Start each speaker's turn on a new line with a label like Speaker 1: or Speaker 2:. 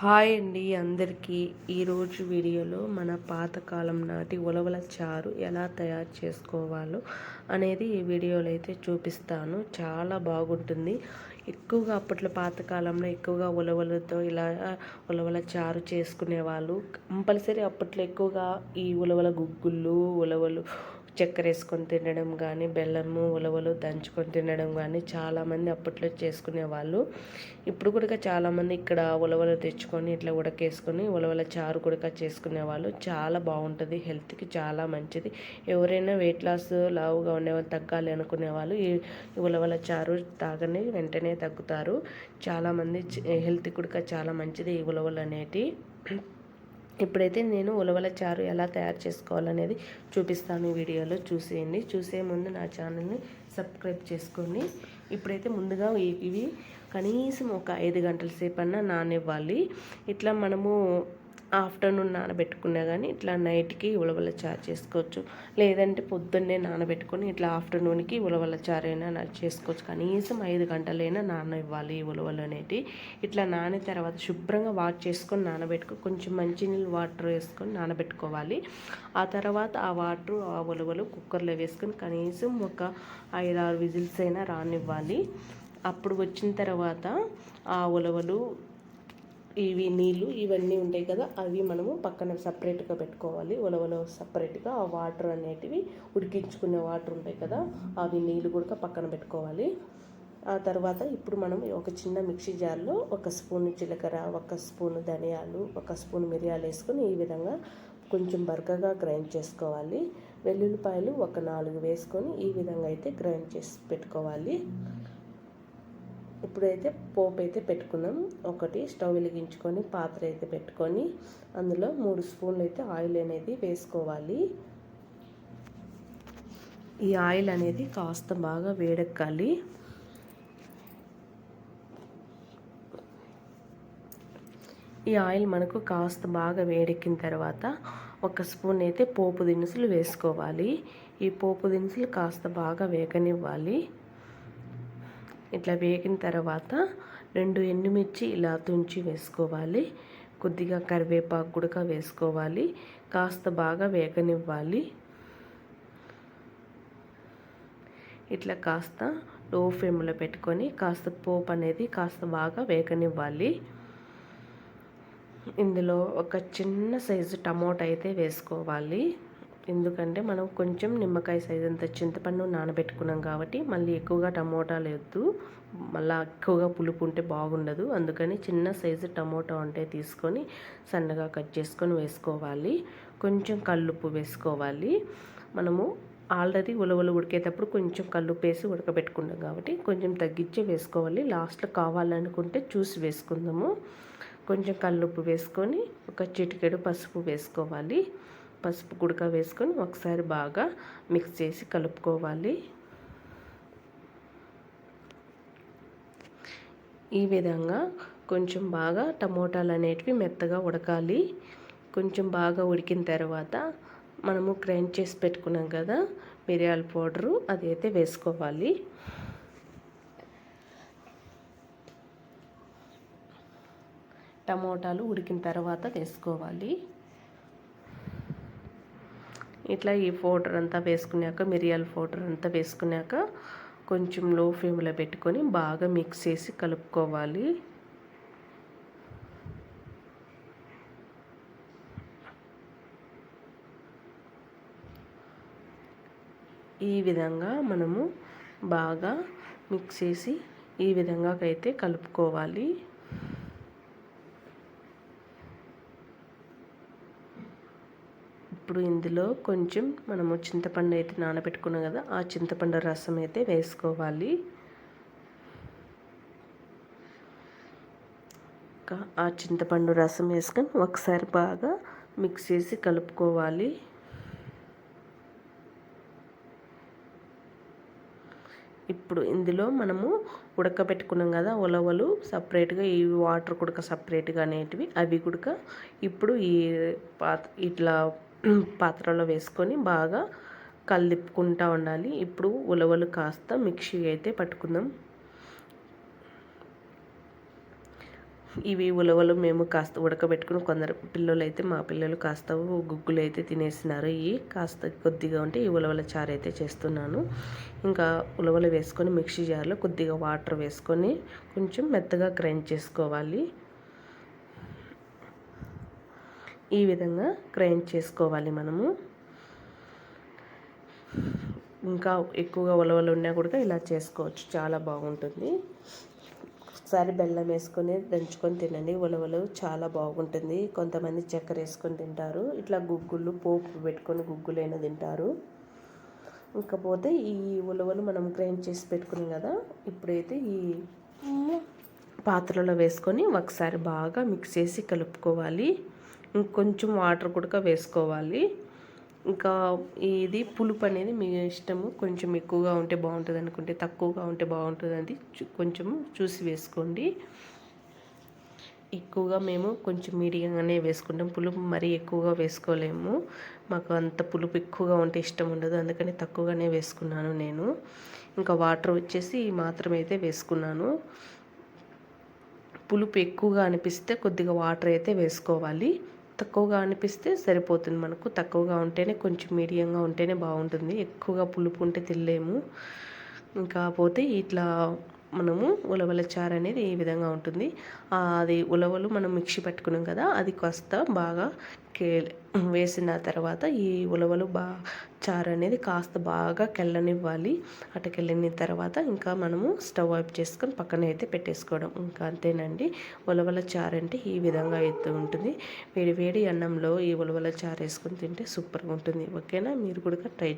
Speaker 1: Hi అండి అందరికీ. ఈరోజు వీడియోలో మన పాతకాలం నాటి ఉలవల చారు ఎలా తయారు చేసుకోవాలో అనేది ఈ వీడియోలో అయితే చూపిస్తాను. చాలా బాగుంటుంది. ఎక్కువగా అప్పట్లో పాతకాలంలో ఎక్కువగా ఉలవలతో ఇలా ఉలవల చారు చేసుకునేవాళ్ళు. కంపల్సరీ అప్పట్లో ఎక్కువగా ఈ ఉలవల గుగ్గుళ్ళు ఉలవలు చక్కెర వేసుకొని తినడం కానీ బెల్లము ఉలవలు దంచుకొని తినడం కానీ చాలామంది అప్పట్లో చేసుకునేవాళ్ళు ఇప్పుడు కూడా చాలామంది ఇక్కడ ఉలవలు తెచ్చుకొని ఇట్లా ఉడకేసుకొని ఉలవల చారు కూడా చేసుకునేవాళ్ళు చాలా బాగుంటుంది హెల్త్కి చాలా మంచిది. ఎవరైనా వెయిట్ లాస్ లావుగా ఉండేవాళ్ళు తగ్గాలి అనుకునే వాళ్ళు ఈ ఉలవల చారు తాగని వెంటనే తగ్గుతారు. చాలామంది హెల్త్ కూడా చాలా మంచిది ఈ ఉలవలు అనేటి. ఇప్పుడైతే నేను ఉలవల చారు ఎలా తయారు చేసుకోవాలనేది చూపిస్తాను ఈ వీడియోలో. చూసేయండి. చూసే ముందు నా ఛానల్ని సబ్స్క్రైబ్ చేసుకోండి ఇప్పుడైతే ముందుగా ఇవి కనీసం ఒక ఐదు గంటల సేపన్నా నానివ్వాలి. ఇట్లా మనము ఆఫ్టర్నూన్ నానబెట్టుకున్నా కానీ ఇట్లా నైట్కి ఉలవల చారు చేసుకోవచ్చు. లేదంటే పొద్దున్నే నానబెట్టుకొని ఇట్లా ఆఫ్టర్నూన్కి ఉలవల చారు అయినా చేసుకోవచ్చు. కనీసం ఐదు గంటలైనా నాన ఇవ్వాలి ఉలవలు అనేటివి. ఇట్లా నాని తర్వాత శుభ్రంగా వాష్ చేసుకొని నానబెట్టుకో కొంచెం మంచినీళ్ళు వాటర్ వేసుకొని నానబెట్టుకోవాలి. ఆ తర్వాత ఆ వాటర్ ఆ ఉలవలు కుక్కర్లో వేసుకొని కనీసం ఒక ఐదు ఆరు విజిల్స్ అయినా రానివ్వాలి. అప్పుడు వచ్చిన తర్వాత ఆ ఉలవలు ఇవి నీళ్ళు ఇవన్నీ ఉంటాయి కదా అవి మనము పక్కన సపరేట్గా పెట్టుకోవాలి. ఉలవలో సపరేట్గా ఆ వాటర్ అనేటివి ఉడికించుకునే వాటర్ ఉంటాయి కదా అవి నీళ్ళు కూడా పక్కన పెట్టుకోవాలి. ఆ తర్వాత ఇప్పుడు మనం ఒక చిన్న మిక్సీ జార్లో ఒక స్పూన్ జీలకర్ర ఒక స్పూన్ ధనియాలు ఒక స్పూన్ మిరియాలు వేసుకొని ఈ విధంగా కొంచెం బరకగా గ్రైండ్ చేసుకోవాలి. వెల్లుల్లిపాయలు ఒక నాలుగు వేసుకొని ఈ విధంగా అయితే గ్రైండ్ చేసి పెట్టుకోవాలి. ఇప్పుడైతే పోపు అయితే పెట్టుకుందాం ఒకటి స్టవ్ వెలిగించుకొని పాత్ర అయితే పెట్టుకొని అందులో మూడు స్పూన్లు అయితే ఆయిల్ అనేది వేసుకోవాలి. ఈ ఆయిల్ అనేది కాస్త బాగా వేడెక్కాలి. ఈ ఆయిల్ మనకు కాస్త బాగా వేడెక్కిన తర్వాత ఒక స్పూన్ అయితే పోపు దినుసులు వేసుకోవాలి. ఈ పోపు దినుసులు కాస్త బాగా వేగనివ్వాలి. ఇట్లా వేగిన తర్వాత రెండు ఎండుమిర్చి ఇలా తుంచి వేసుకోవాలి. కొద్దిగా కరివేపాకు కూడా వేసుకోవాలి. కాస్త బాగా వేగనివ్వాలి. ఇట్లా కాస్త లో ఫ్లేమ్లో పెట్టుకొని కాస్త పోపు అనేది కాస్త బాగా వేగనివ్వాలి. ఇందులో ఒక చిన్న సైజు టమోటా అయితే వేసుకోవాలి. ఎందుకంటే మనం కొంచెం నిమ్మకాయ సైజ్ అంత చింతపండు నానబెట్టుకున్నాం కాబట్టి మళ్ళీ ఎక్కువగా టమోటాలు వద్దు మళ్ళీ ఎక్కువగా పులుపు ఉంటే బాగుండదు. అందుకని చిన్న సైజు టమోటా ఉంటే తీసుకొని సన్నగా కట్ చేసుకొని వేసుకోవాలి. కొంచెం కల్లుప్పు వేసుకోవాలి. మనము ఆల్రెడీ ఉలవలు ఉడికేటప్పుడు కొంచెం కల్లుప్పు వేసి ఉడకబెట్టుకున్నాం కాబట్టి కొంచెం తగ్గించి వేసుకోవాలి. లాస్ట్లో కావాలనుకుంటే చూసి వేసుకుందాము. కొంచెం కల్లుప్పు వేసుకొని ఒక చిటికెడు పసుపు వేసుకోవాలి. పసుపు గుడక వేసుకొని ఒకసారి బాగా మిక్స్ చేసి కలుపుకోవాలి. ఈ విధంగా కొంచెం బాగా టమోటాలు అనేటివి మెత్తగా ఉడకాలి. కొంచెం బాగా ఉడికిన తర్వాత మనము గ్రైండ్ చేసి పెట్టుకున్నాం కదా మిరియాల పౌడరు అదైతే వేసుకోవాలి. టమోటాలు ఉడికిన తర్వాత వేసుకోవాలి. ఇట్లా ఈ పౌడర్ అంతా వేసుకున్నాక మిరియాల పౌడర్ అంతా వేసుకున్నాక కొంచెం లో ఫ్లేమ్లో పెట్టుకొని బాగా మిక్స్ చేసి కలుపుకోవాలి. ఈ విధంగా మనము బాగా మిక్స్ చేసి ఈ విధంగా అయితే కలుపుకోవాలి. ఇప్పుడు ఇందులో కొంచెం మనము చింతపండు అయితే నానబెట్టుకున్నాం కదా ఆ చింతపండు రసం అయితే వేసుకోవాలి. ఆ చింతపండు రసం వేసుకొని ఒకసారి బాగా మిక్స్ చేసి కలుపుకోవాలి. ఇప్పుడు ఇందులో మనము ఉడకబెట్టుకున్నాం కదా ఉలవలు సపరేట్గా ఈ వాటర్ కుడక సపరేట్గా అనేటివి అవి కుడక ఇప్పుడు ఈ పాత ఇట్లా పాత్రలో వేసుకొని బాగా కలిపుకుంటూ ఉండాలి. ఇప్పుడు ఉలవలు కాస్త మిక్సీ అయితే పట్టుకుందాం. ఇవి ఉలవలు మేము కాస్త ఉడకబెట్టుకుని కొందరు పిల్లలు అయితే మా పిల్లలు కాస్త గుగ్గులు అయితే తినేసినారు. ఇవి కాస్త కొద్దిగా ఉంటే ఈ ఉలవల చారు అయితే చేస్తున్నాను. ఇంకా ఉలవలు వేసుకొని మిక్సీ జార్లో కొద్దిగా వాటర్ వేసుకొని కొంచెం మెత్తగా గ్రైండ్ చేసుకోవాలి. ఈ విధంగా గ్రైండ్ చేసుకోవాలి మనము. ఇంకా ఎక్కువగా ఉలవలు ఉన్నా కూడా ఇలా చేసుకోవచ్చు. చాలా బాగుంటుంది. ఒకసారి బెల్లం వేసుకొని దంచుకొని తినండి. ఉలవలు చాలా బాగుంటుంది. కొంతమంది చక్కెర వేసుకొని తింటారు. ఇట్లా గుగ్గులు పోపు పెట్టుకొని గుగ్గులైనా తింటారు. ఇకపోతే ఈ ఉలవలు మనం గ్రైండ్ చేసి పెట్టుకున్నాం కదా ఇప్పుడైతే ఈ పాత్రలో వేసుకొని ఒకసారి బాగా మిక్స్ చేసి కలుపుకోవాలి. ఇంకొంచెం వాటర్ కూడా వేసుకోవాలి. ఇంకా ఇది పులుపు అనేది మీ ఇష్టము. కొంచెం ఎక్కువగా ఉంటే బాగుంటుంది అనుకుంటే తక్కువగా ఉంటే బాగుంటుంది అది కొంచెం చూసి వేసుకోండి. ఎక్కువగా మేము కొంచెం మీడియంగానే వేసుకుంటాం. పులుపు మరీ ఎక్కువగా వేసుకోలేము. మాకు అంత పులుపు ఎక్కువగా ఉంటే ఇష్టం ఉండదు. అందుకని తక్కువగానే వేసుకున్నాను నేను. ఇంకా వాటర్ వచ్చేసి మాత్రమే అయితే వేసుకున్నాను. పులుపు ఎక్కువగా అనిపిస్తే కొద్దిగా వాటర్ అయితే వేసుకోవాలి. తక్కువగా అనిపిస్తే సరిపోతుంది మనకు. తక్కువగా ఉంటేనే కొంచెం మీడియంగా ఉంటేనే బాగుంటుంది. ఎక్కువగా పులుపు ఉంటే తినలేము. ఇంకా పోతే ఇట్లా మనము ఉలవల చారు అనేది ఈ విధంగా ఉంటుంది? అది ఉలవలు మనం మిక్సీ పెట్టుకున్నాం కదా అది కాస్త బాగా కే వేసిన తర్వాత ఈ ఉలవలు బా చారు అనేది కాస్త బాగా కెళ్ళనివ్వాలి అటకెళ్ళిన తర్వాత ఇంకా మనము స్టవ్ ఆఫ్ చేసుకొని పక్కన అయితే పెట్టేసుకోవడం. ఇంకా అంతేనండి. ఉలవల చారు అంటే ఈ విధంగా అయితే ఉంటుంది. వేడి వేడి అన్నంలో ఈ ఉలవల చారు వేసుకొని తింటే సూపర్గా ఉంటుంది. ఓకేనా? మీరు కూడా ట్రై